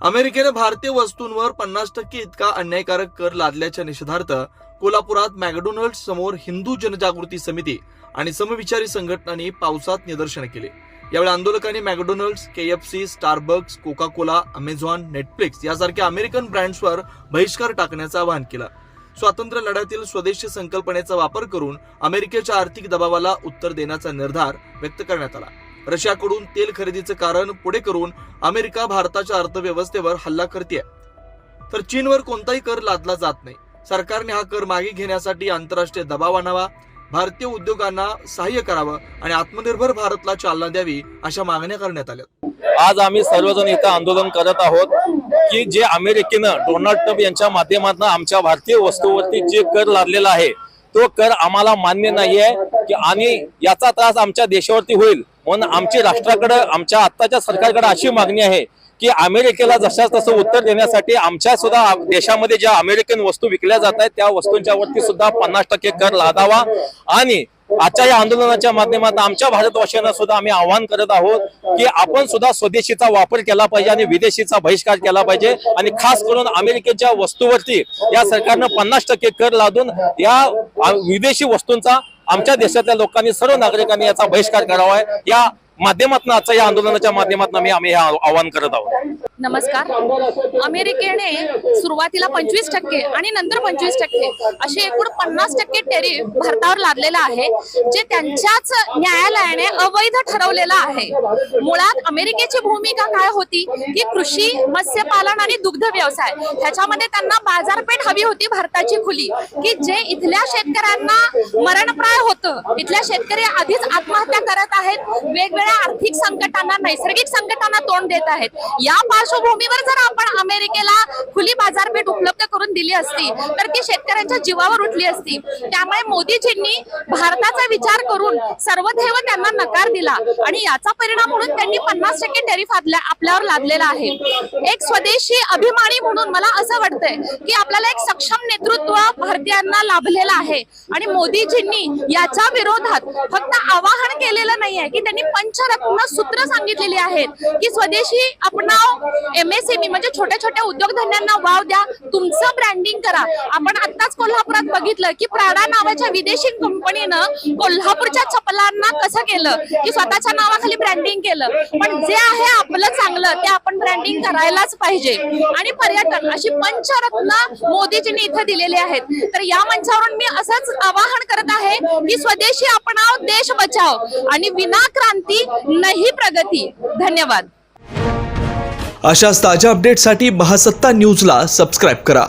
अमेरिकेने भारतीय वस्तूंवर पन्नास टक्के इतका अन्यायकारक कर लादल्याच्या निषेधार्थ कोल्हापुरात मॅकडोनल्ड समोर हिंदू जनजागृती समिती आणि समविचारी संघटनांनी पावसात निदर्शन केले. यावेळी आंदोलकांनी McDonald's K F C Starbucks Coca Cola Amazon Netflix यासारख्या अमेरिकन ब्रँड्सवर बहिष्कार टाकण्याचं आवाहन केलं. स्वातंत्र्य लढ्यातील स्वदेशी संकल्पनेचा वापर करून अमेरिकेच्या आर्थिक दबावाला उत्तर देण्याचा निर्धार व्यक्त करण्यात आला. रशियाकडून तेल खरेदीचं कारण पुढे करून अमेरिका भारताच्या अर्थव्यवस्थेवर हल्ला करते तर चीनवर कोणताही कर लादला जात नाही. सरकारने हा कर मागे घेण्यासाठी आंतरराष्ट्रीय दबाव आणावा भारतीय उद्योगांना सहाय्य करावं आणि आत्मनिर्भर भारतला चालना द्यावी अशा मागण्या करण्यात आल्या. आज आम्ही सर्वजण इथं आंदोलन करत आहोत की जे अमेरिकेनं डोनाल्ड ट्रम्प यांच्या माध्यमातून आमच्या भारतीय वस्तूवरती जे कर लादलेला आहे तो कर आम्हाला मान्य नाहीये की आणि याचा त्रास आमच्या देशावरती होईल. म्हणून आमची राष्ट्राकडे आमच्या आत्ताच्या सरकारकडे अशी मागणी आहे की अमेरिकेला जशाच तसं उत्तर देण्यासाठी आमच्या सुद्धा देशामध्ये ज्या अमेरिकन वस्तू विकल्या जात आहेत त्या वस्तूंच्या वरती सुद्धा पन्नास टक्के कर लादावा. आणि आजच्या या आंदोलनाच्या माध्यमातून आमच्या भारतवासियांना सुद्धा आम्ही आवाहन करत आहोत की आपण सुद्धा स्वदेशीचा वापर केला पाहिजे आणि विदेशीचा बहिष्कार केला पाहिजे. आणि खास करून अमेरिकेच्या वस्तूवरती या सरकारनं पन्नास टक्के कर लादून या विदेशी वस्तूंचा आमच्या देशातल्या लोकांनी सर्व नागरिकांनी याचा बहिष्कार करावा. आहे या माध्यमातून आजच्या या आंदोलनाच्या माध्यमातून आम्ही आम्ही हे आवाहन करत आहोत. नमस्कार. अमेरिकेने सुरुवातीला पंचवीस टक्के आणि नंतर पंचवीस टक्के असे एकूण पन्नास टक्के टेरिफ भारतावर लादलेला आहे जे त्यांच्याच न्यायालयाने अवैध ठरवलेलं आहे. मुळात अमेरिकेची भूमिका काय होती? की कृषी मत्स्यपालन आणि दुग्ध व्यवसाय. ह्याच्यामध्ये त्यांना बाजारपेठ हवी होती भारताची खुली. की जे इथल्या शेतकऱ्यांना मरणप्राय होतं इथल्या शेतकरी आधीच आत्महत्या करत आहेत वेगवेगळ्या आर्थिक संकटांना नैसर्गिक संकटांना तोंड देत आहेत. या पार्श्वभूमीवर जर आपण अमेरिकेला खुली बाजारपेठ करून दिली असती तर ती शेतकऱ्यांच्या जीवावर उठली असती. त्यामुळे मोदीजींनी भारताचा विचार करून सर्वधैव त्यांना नकार दिला आणि याचा परिणाम म्हणून त्यांनी पन्नास टक्के टॅरिफ आपल्यावर लादलेला आहे. एक स्वदेशी अभिमानी म्हणून मला असं वाटतंय की आपल्याला एक सक्षम नेतृत्व भारतीयांना लाभलेलं आहे. आणि मोदीजींनी याच्या विरोधात फक्त आवाहन केलेलं नाहीये की त्यांनी पंचरत्न सूत्र सांगितलेली आहेत की स्वदेशी अपनाव एमएसएमई म्हणजे छोट्या छोट्या उद्योगधंद्यांना वाव द्या तुमचं ब्रँडिंग करा. आपण आताच कोल्हापुरात बघितलं की प्राडा नावाच्या विदेशी कंपनीनं कोल्हापूरच्या चपलांना कसं केलं? की स्वतःच्या नावाखाली ब्रँडिंग केलं. पण जे आहे आपलं चांगलं ते आपण ब्रँडिंग करायलाच पाहिजे. आणि पर्यटन अशी पंचरत्न मोदीजींनी इथं दिलेली आहेत. तर या मंचावरून मी असंच आवाहन करत आहे की स्वदेशी अपनाव देश बचाव आणि विना क्रांती नाही प्रगती. धन्यवाद. अशाच ताज्या अपडेटसाठी महासत्ता न्यूजला सबस्क्राईब करा.